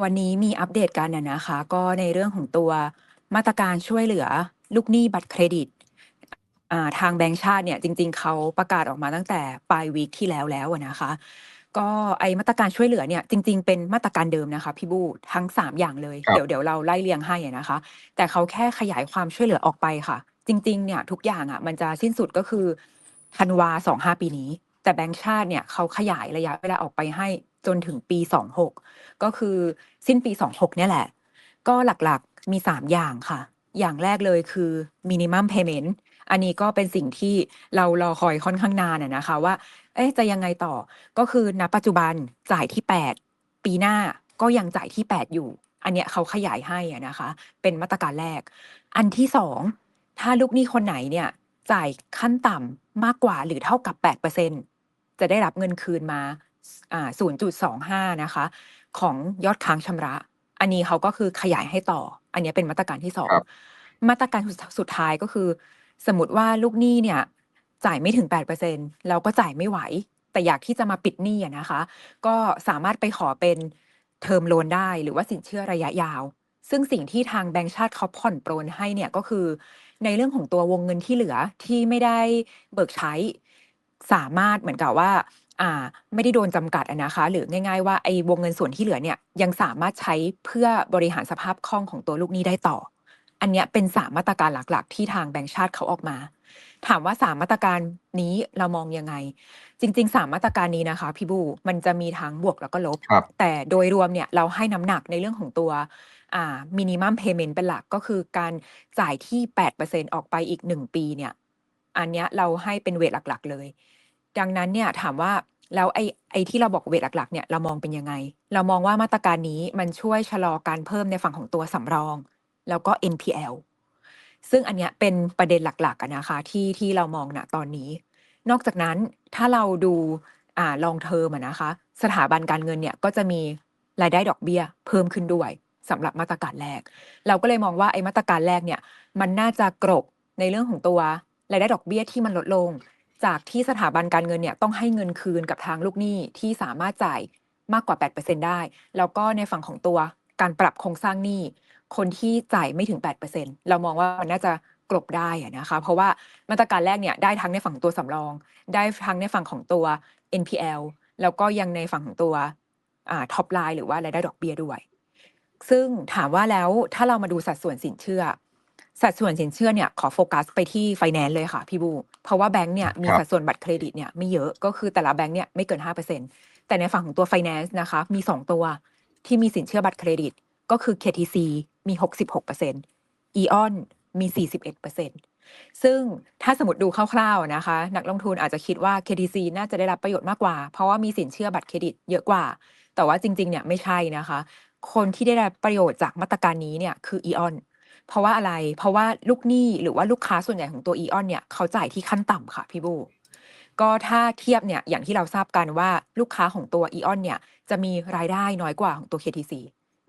วันนี้มีอัปเดตกันนะนะคะ ก็ในเรื่องของตัวมาตรการช่วยเหลือลูกหนี้บัตรเครดิตอ่าทางแบงก์ชาติเนี่ยจริง ๆเขาประกาศออกมาตั้งแต่ปลายวีคที่แล้วแล้วอะนะคะ ก็ไอมาตรการช่วยเหลือเนี่ยจริง ๆ เป็นมาตรการเดิมนะคะพี่บูทั้ง 3 อย่างเลยครัเดี๋บยวเดี๋ยวเราไล่เรียงให้อะนะคะ แต่เขาแค่ขยายความช่วยเหลือออกไปค่ะ จริง ๆ เนี่ยทุกอย่างอะมันจะสิ้นสุดก็คือธันวา25ปีนี้ แต่แบงก์ชาติเนี่ยเขาขยายระยะเวลาออกไปให้ จนถึงปี 26 ก็คือสิ้นปี 26 เนี่ยแหละ ก็หลักๆมี 3 อย่างค่ะ อย่างแรกเลยคือ minimum payment อันนี้ก็เป็นสิ่งที่เรารอคอยค่อนข้างนานอะนะคะ ว่า เอ๊ะจะยังไงต่อก็คือณปัจจุบันจ่ายที่ 8 ปีหน้าก็ยังจ่ายที่ 8 อยู่ อันเนี้ยเขาขยายให้นะคะ เป็นมาตรการแรก อันที่2ถ้าลูกหนี้คนไหนเนี่ยจ่ายขั้นต่ำมากกว่าหรือเท่ากับ 8%จะได้รับเงินคืนมา 0.25 นะคะ ของยอดค้างชำระ อันนี้เขาก็คือขยายให้ต่อ อันเนี้ยเป็นมาตรการที่ครับ2มาตรการสุดสุดท้ายก็คือ สมมติว่าลูกหนี้เนี่ย จ่ายไม่ถึง8%เราก็จ่ายไม่ไหว แต่อยากที่จะมาปิดหนี้อะนะคะ ก็สามารถไปขอเป็นเทอมโลนได้หรือว่าสินเชื่อระยะยาว ซึ่งสิ่งที่ทางแบงก์ชาติเขาผ่อนปรนให้เนี่ยก็คือ ในเรื่องของตัววงเงินที่เหลือที่ไม่ได้เบิกใช้สามารถเหมือนกับว่าอ่า ไม่ได้โดนจำกัดอะนะคะ หรือง่ายๆว่าไอ้วงเงินส่วนที่เหลือเนี่ยยังสามารถใช้เพื่อบริหารสภาพคล่องของตัวลูกหนี้ได้ต่อ อันเนี้ยเป็น3มาตรการหลักๆ ที่ทางแบงก์ชาติเขาออกมา ถามว่า3มาตรการนี้เรามองยังไง จริงๆ3มาตรการนี้นะคะพี่บูมันจะมีทั้งบวกแล้วก็ลบครับแต่โดยรวมเนี่ยเราให้น้ำหนักในเรื่องของตัวอ่า minimum payment เป็นหลักก็คือการจ่ายที่ 8%ออกไปอีก 1 ปีเนี่ย อันเนี้ยเราให้เป็นเวทหลักๆเลย ดังนั้นเนี่ยถามว่า แล้วไอ้ไอ้ที่เราบอกเวทหลักๆเนี่ยเรามองเป็นยังไง เรามองว่ามาตรการนี้มันช่วยชะลอการเพิ่มในฝั่งของตัวสำรอง แล้วก็ NPL ซึ่งอันเนี้ยเป็นประเด็นหลักๆอะนะคะที่ที่เรามองณตอนนี้ นอกจากนั้นถ้าเราดูอ่า long term อะนะคะ สถาบันการเงินเนี่ยก็จะมีรายได้ดอกเบี้ยเพิ่มขึ้นด้วยสำหรับมาตรการแรก เราก็เลยมองว่าไอ้มาตรการแรกเนี่ยมันน่าจะกลบในเรื่องของตัวรายได้ดอกเบี้ยที่มันลดลง จากที่สถาบันการเงินเนี่ยต้องให้เงินคืนกับทางลูกหนี้ที่สามารถจ่ายมากกว่า 8%ได้ แล้วก็ในฝั่งของตัวการปรับโครงสร้างหนี้คนที่จ่ายไม่ถึง 8%เรามองว่ามันน่าจะกลบได้นะคะ เพราะว่ามาตรการแรกเนี่ยได้ทั้งในฝั่งตัวสำรอง ได้ทั้งในฝั่งของตัว NPL แล้วก็ยังในฝั่งของตัวท็อปไลน์หรือว่ารายได้ดอกเบี้ยด้วย ซึ่งถามว่าแล้วถ้าเรามาดูสัดส่วนสินเชื่อ สัดส่วนสินเชื่อเนี่ยขอโฟกัสไปที่ไฟแนนซ์เลยค่ะพี่บู เพราะว่าแบงก์เนี่ยมีครับสัดส่วนบัตรเครดิตเนี่ยไม่เยอะก็คือแต่ละแบงก์เนี่ยไม่เกิน 5%แต่ในฝั่งของตัวไฟแนนซ์นะคะมี 2 ตัวที่มีสินเชื่อบัตรเครดิต ก็คือ KTC มี 66% EON มี 41%ซึ่งถ้าสมมติดูคร่าวๆนะคะ นักลงทุนอาจจะคิดว่า KTC น่าจะได้รับประโยชน์มากกว่า เพราะว่ามีสินเชื่อบัตรเครดิตเยอะกว่า แต่ว่าจริงๆเนี่ยไม่ใช่นะคะ คนที่ได้รับประโยชน์จากมาตรการนี้เนี่ยคือ EON เพราะว่าอะไร เพราะว่าลูกหนี้หรือว่าลูกค้าส่วนใหญ่ของตัว EON เนี่ยเขาจ่ายที่ขั้นต่ำค่ะพี่บูก็ถ้าเทียบเนี่ยอย่างที่เราทราบกันว่าลูกค้าของตัว EON เนี่ยจะมีรายได้น้อยกว่าของตัว KTC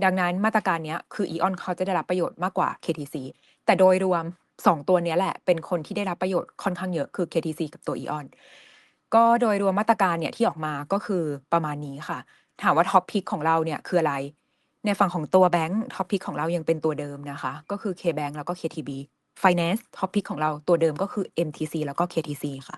ดังนั้นมาตรการเนี้ยคือ EON เขาจะได้รับประโยชน์มากกว่า KTC แต่โดยรวม 2 ตัวเนี้ยแหละเป็นคนที่ได้รับประโยชน์ค่อนข้างเยอะคือ KTC กับตัว EON ก็โดยรวมมาตรการเนี่ยที่ออกมาก็คือประมาณนี้ค่ะ ถามว่าท็อปพิกของเราเนี่ยคืออะไร ในฝั่งของตัวแบงก์ท็อปพิกของเรายังเป็นตัวเดิมนะคะ ก็คือ KBank แล้วก็ KTB Finance ท็อปพิกของเราตัวเดิมก็คือ MTC แล้วก็ KTC ค่ะ